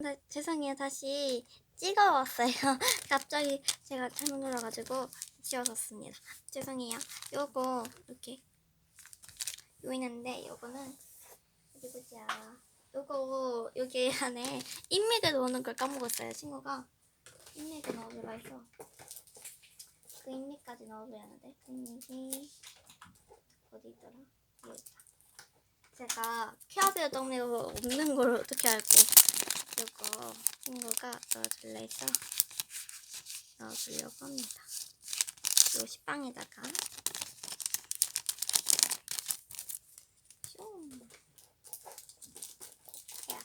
나, 죄송해요. 다시 찍어왔어요. 갑자기 제가 잘못 눌러가지고 지워졌습니다. 죄송해요. 요거 이렇게 요 있는데 요거는 어디 보자. 요거 여기 안에 인맥을 넣는 걸 까먹었어요. 친구가 인맥을 넣어주라 해서 그 인맥까지 넣어줘야 하는데 그 인맥이 어디 있더라? 여기 있다. 제가 케어베어 동네가 없는 걸 어떻게 알고 이거 친구가 넣어줄래 해서 넣어주려고 합니다. 요 식빵에다가 슝. 야.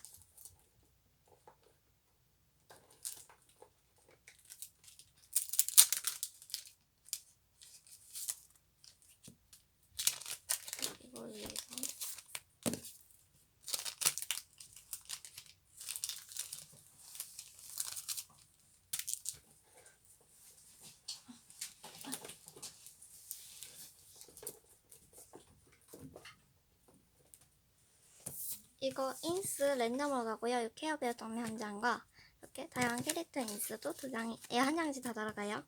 이걸 위해서 이거 인스 랜덤으로 가고요. 이 케어베어 동네 한 장과 이렇게 다양한 캐릭터 인스도 두 장이 예, 한 장씩 다 들어가요.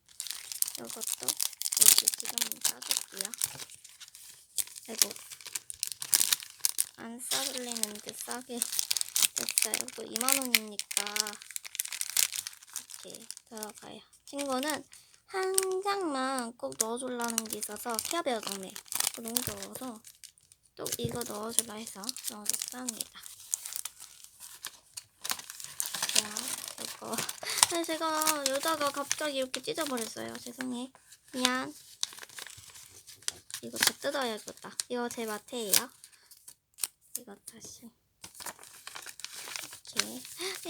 이것도 여기 지금 써줄게요. 아이고 안 싸돌리는데 싸게 됐어요. 이거 2만 원이니까 이렇게 들어가요. 친구는 한 장만 꼭 넣어주려는 게 있어서 케어베어 그거 너무 좋아서 또 이거 넣어줄라 해서 넣어줬답니다. 자, 이거. 근데 제가 여자가 갑자기 이렇게 찢어버렸어요. 죄송해. 미안. 이거 다 뜯어야겠다. 이거 제 마테예요. 이거 다시. 이렇게.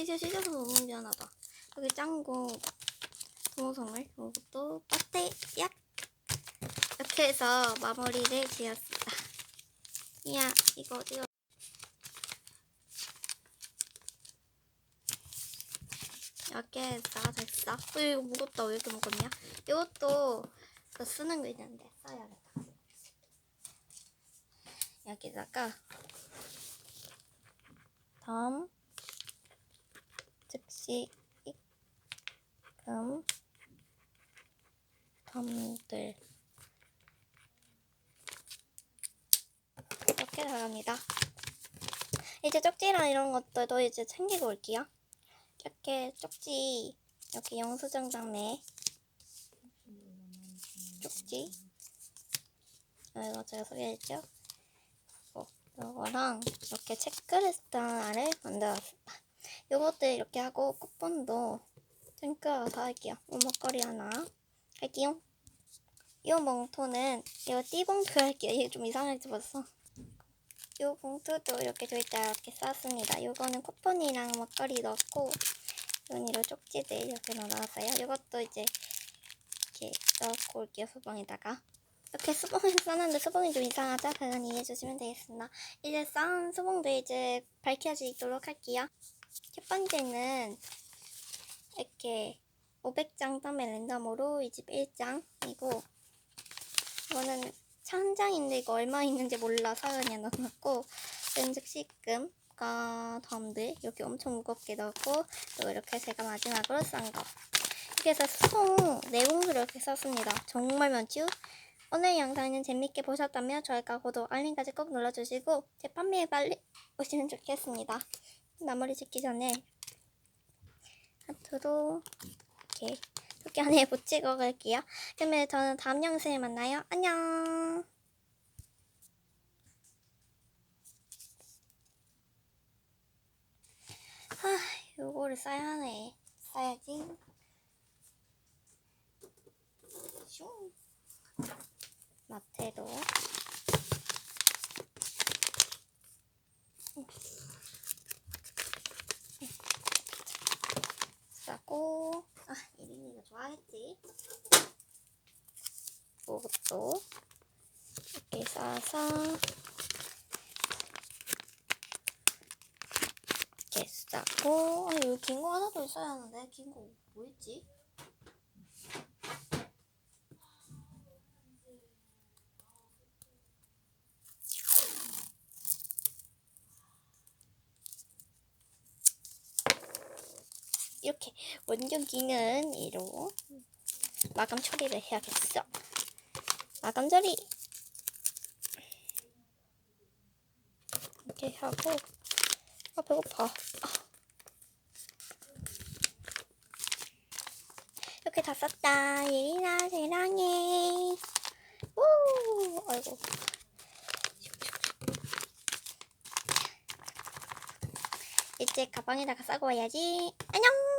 이제 찢어서 너무 미안하다. 여기 짱구 동호성을 이것도 약 이렇게 해서 마무리를 지었습니다. 야, 이거 이거 이렇게 해서 됐어. 어, 이거 무겁다. 왜 이렇게 무겁냐? 이것도 그 쓰는 거 있는데 써야겠다. 여기다가 덤 즉시 입금 덤들 이렇게 나갑니다. 이제 쪽지랑 이런 것들도 이제 챙기고 올게요. 이렇게 쪽지 이렇게 영수증장네 쪽지 아, 이거 제가 소개했죠? 어, 이거랑 이렇게 체크리스트 하나를 만들었습니다. 이것도 이렇게 하고 쿠폰도 챙겨서 할게요. 오목걸이 하나 할게요. 이 봉투는 이거 띠봉투 할게요. 이게 좀 이상하게 집었어. 이 봉투도 이렇게 조이다 이렇게 쌌습니다. 이거는 쿠폰이랑 먹거리 넣고 연이로 쪽지들 이렇게 넣어놨어요. 이것도 이제 이렇게 넣고 올게요. 수봉에다가 이렇게 수봉을 썼는데 수봉이 좀 이상하죠? 그건 이해해주시면 되겠습니다. 이제 싼 수봉도 이제 밝혀지도록 할게요. 첫 번째는 이렇게 500장 담에 랜덤으로 이 집 1장이고 이거는 천장인데 이거 얼마 있는지 몰라서 그냥 넣어놨고 연즉시금과 덤들 이렇게 엄청 무겁게 넣고 또 이렇게 제가 마지막으로 싼 거. 이렇게 해서 총 4봉투를 이렇게 썼습니다. 정말 많죠? 오늘 영상은 재밌게 보셨다면 좋아요과 구독, 알림까지 꼭 눌러주시고 제 판매에 빨리 오시면 좋겠습니다. 마무리 짓기 전에 하트로 이렇게 토끼 안에 붙이고 갈게요. 그러면 저는 다음 영상에 만나요. 안녕. 하, 요거를 써야 하네. 써야지. 슝. 마테로. 싸고 아 좋아하겠지? 이것도 이렇게 싸서 이렇게 싸고. 아 여기 긴 거 하나 더 있어야 하는데 긴 거 뭐 있지? 이렇게 원격기는 이로 마감 처리를 해야겠어. 마감 처리. 이렇게 하고 아 배고파. 아. 이렇게 다 썼다. 예린아 사랑해. 우 아이고. 이제 가방에다가 싸고 와야지. 안녕.